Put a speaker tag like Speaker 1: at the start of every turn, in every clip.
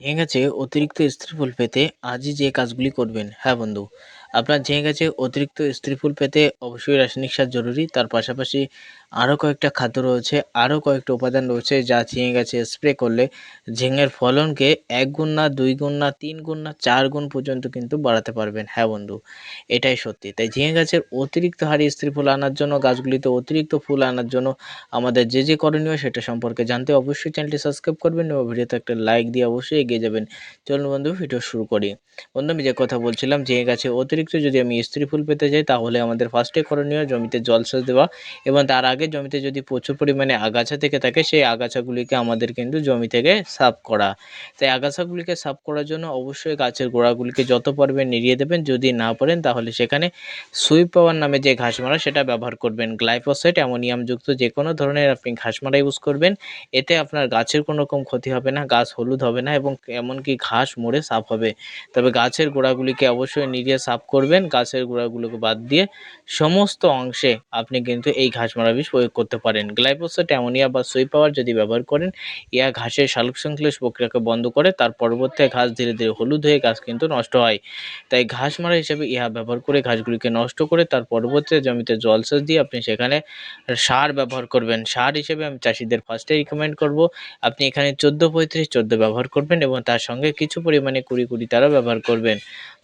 Speaker 1: ঝিঙে গেছে অতিরিক্ত স্ত্রী ফুল পেতে আজই যে কাজগুলি করবেন। হ্যাঁ বন্ধু। আপনার ঝিঙে গাছে অতিরিক্ত স্ত্রী ফুল পেতে অবশ্যই রাসায়নিক সার জরুরি। তার পাশাপাশি আরও কয়েকটা খাদ্য রয়েছে, আরও কয়েকটা উপাদান রয়েছে যা ঝিঙে গাছে স্প্রে করলে ঝিঙের ফলনকে এক গুণ না, দুই গুণ না, তিন গুণ না, চার গুণ পর্যন্ত কিন্তু বাড়াতে পারবেন। হ্যাঁ বন্ধু, এটাই সত্যি। তাই ঝিঙে গাছের অতিরিক্ত হারে স্ত্রী ফুল আনার জন্য, গাছগুলিতে অতিরিক্ত ফুল আনার জন্য আমাদের যে যে করণীয় সেটা সম্পর্কে জানতে অবশ্যই চ্যানেলটি সাবস্ক্রাইব করবেন এবং ভিডিওতে একটা লাইক দিয়ে অবশ্যই এগিয়ে যাবেন। চলুন বন্ধু, ভিডিও শুরু করি। বন্ধু, আমি যে কথা বলছিলাম যে গাছে অতিরিক্ত যদি আমি স্ত্রী ফুল পেতে যাই, তাহলে আমাদের ফার্স্টে করণীয় জমিতে জলসেচ দেওয়া এবং তার আগে জমিতে যদি প্রচুর পরিমাণে আগাছা থেকে থাকে, সেই আগাছাগুলিকে আমাদের কিন্তু জমি থেকে সাফ করা। তাই আগাছাগুলিকে সাফ করার জন্য অবশ্যই গাছের গোড়াগুলিকে যত পারবেন নিড়িয়ে দেবেন, যদি না পারেন তাহলে সেখানে সুইপ পাওয়ার নামে যে ঘাস মারা, সেটা ব্যবহার করবেন। গ্লাইফোসাইট, অ্যামোনিয়ামযুক্ত যে কোনো ধরনের আপনি ঘাস মারা ইউজ করবেন। এতে আপনার গাছের কোনো রকম ক্ষতি হবে না, গাছ হলুদ হবে না এবং এমনকি ঘাস মরে সাফ হবে। তবে গাছের গোড়াগুলিকে অবশ্যই নিড়িয়ে সাফ করবেন, গাছের গোড়াগুলোকে বাদ দিয়ে সমস্ত অংশে আপনি কিন্তু এই ঘাস মারা বিষ প্রয়োগ করতে পারেন। গ্লাইফোসাইট অ্যামোনিয়া বা সুই পাওয়ার যদি ব্যবহার করেন ইয়া ঘাসের সালোক সংশ্লেষ প্রক্রিয়াকে বন্ধ করে তার পরবর্তী ঘাস ধীরে ধীরে হলুদ হয়ে গাছ কিন্তু নষ্ট হয়। তাই ঘাস মারা হিসেবে ইহা ব্যবহার করে ঘাসগুলিকে নষ্ট করে তার পরবর্তী জমিতে জলসেচ দিয়ে আপনি সেখানে সার ব্যবহার করবেন। সার হিসেবে আমি চাষিদের ফার্স্টে রিকমেন্ড করব, আপনি এখানে চোদ্দ পঁয়ত্রিশ চোদ্দ ব্যবহার করবেন এবং তার সঙ্গে কিছু পরিমাণে কুড়ি কুড়ি তারও ব্যবহার করবেন।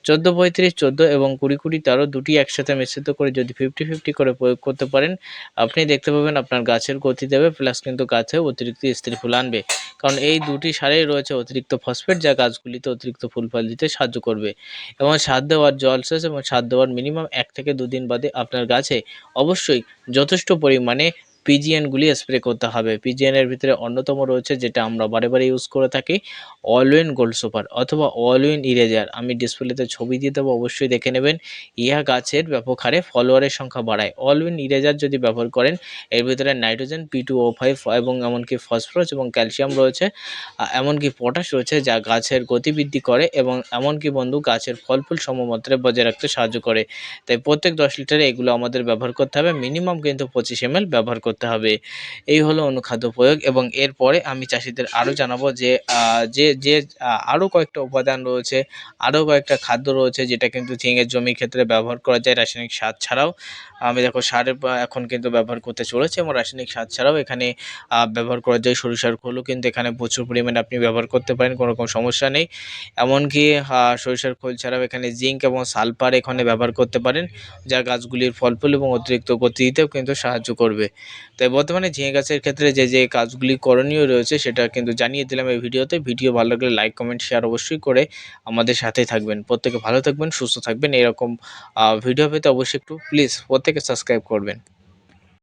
Speaker 1: চোদ্দ পঁয়ত্রিশ, চোদ্দ এবং কুড়ি কুড়ি তারও দুটি একসাথে মিশ্রিত করে যদি ফিফটি ফিফটি করে প্রয়োগ করতে পারেন, আপনি দেখতে পাবেন আপনার গাছের গতি দেবে প্লাস কিন্তু গাছে অতিরিক্ত স্ত্রী ফুল আনবে। কারণ এই দুটি সারেই রয়েছে অতিরিক্ত ফসফেট যা গাছগুলিতে অতিরিক্ত ফুল ফল দিতে সাহায্য করবে। এবং সার দেওয়ার জলসেচ এবং সার দেওয়ার মিনিমাম এক থেকে দুদিন বাদে আপনার গাছে অবশ্যই যথেষ্ট পরিমাণে পিজিএনগুলি স্প্রে করতে হবে। পিজিএনের ভিতরে অন্যতম রয়েছে যেটা আমরা বারে বারে ইউজ করে থাকি অলওয়েন গোল্ড সুপার অথবা অলওয়েন ইরেজার আমি ডিসপ্লেতে ছবি দিয়ে দেবো, অবশ্যই দেখে নেবেন। ইহা গাছের ব্যাপক হারে ফলোয়ারের সংখ্যা বাড়ায়। অলওয়েন ইরেজার যদি ব্যবহার করেন, এর ভিতরে nitrogen P two O five এবং এমনকি ফসফরাস এবং ক্যালসিয়াম রয়েছে এমনকি পটাশ রয়েছে যা গাছের গতিবৃদ্ধি করে এবং এমনকি বন্ধু গাছের ফল ফুল সমমাত্রায় বজায় রাখতে সাহায্য করে। তাই প্রত্যেক দশ লিটারে এগুলো আমাদের ব্যবহার করতে হবে। মিনিমাম কিন্তু পঁচিশ এম ব্যবহার করতে হবে। এই হলো অনুখাদ্য প্রয়োগ এবং এরপরে আমি চাষিদের আরও জানাব যে যে যে আরও কয়েকটা উপাদান রয়েছে আরও কয়েকটা খাদ্য রয়েছে যেটা কিন্তু ঝিঙের জমির ক্ষেত্রে ব্যবহার করা যায় রাসায়নিক সার ছাড়াও। আমি দেখো সারের এখন কিন্তু ব্যবহার করতে চলেছে এবং রাসায়নিক সার ছাড়াও এখানে ব্যবহার করা যায় সরিষার খোলও কিন্তু এখানে প্রচুর পরিমাণে আপনি ব্যবহার করতে পারেন, কোনো রকম সমস্যা নেই। এমনকি সরিষার খোল ছাড়াও এখানে জিঙ্ক এবং সালফার এখানে ব্যবহার করতে পারেন, যা গাছগুলির ফল ফুল এবং অতিরিক্ত গতি দিতেও কিন্তু সাহায্য করবে। তাই বর্তমানে ঝিঙে গাছের ক্ষেত্রে যে যে কাজগুলি করণীয় রয়েছে সেটা কিন্তু জানিয়ে দিলাম এই ভিডিওতে। ভিডিও ভালো লাগলে লাইক, কমেন্ট, শেয়ার অবশ্যই করে আমাদের সাথে থাকবেন। প্রত্যেকে ভালো থাকবেন, সুস্থ থাকবেন। এরকম ভিডিও পেতে অবশ্যই একটু প্লিজ প্রত্যেকে সাবস্ক্রাইব করবেন।